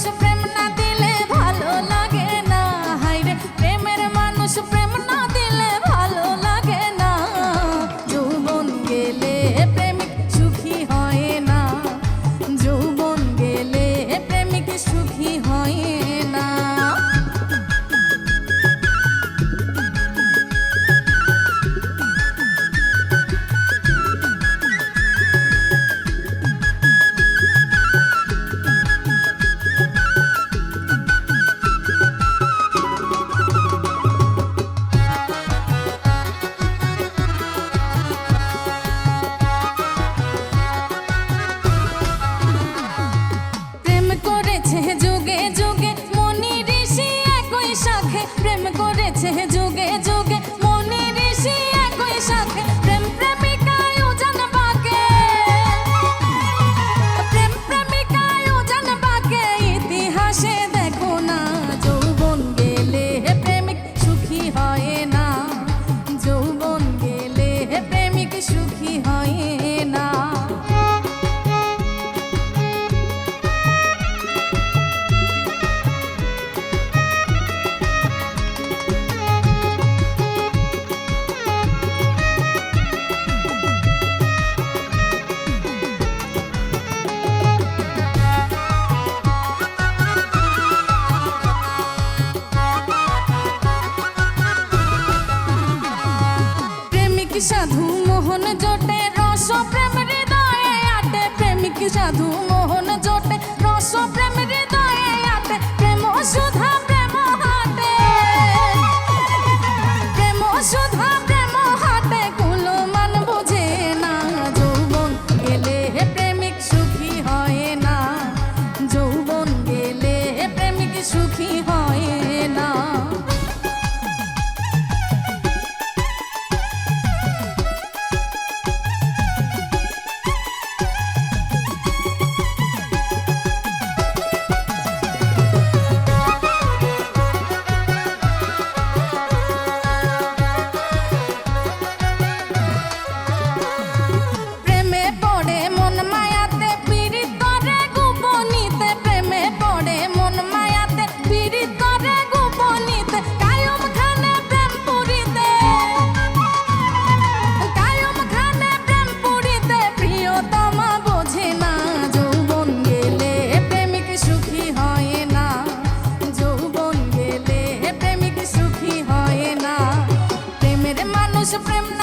surprise. সাধু মোহন জোটে রস প্রেম হৃদয়ে আটে প্রেমিক সাধু। supreme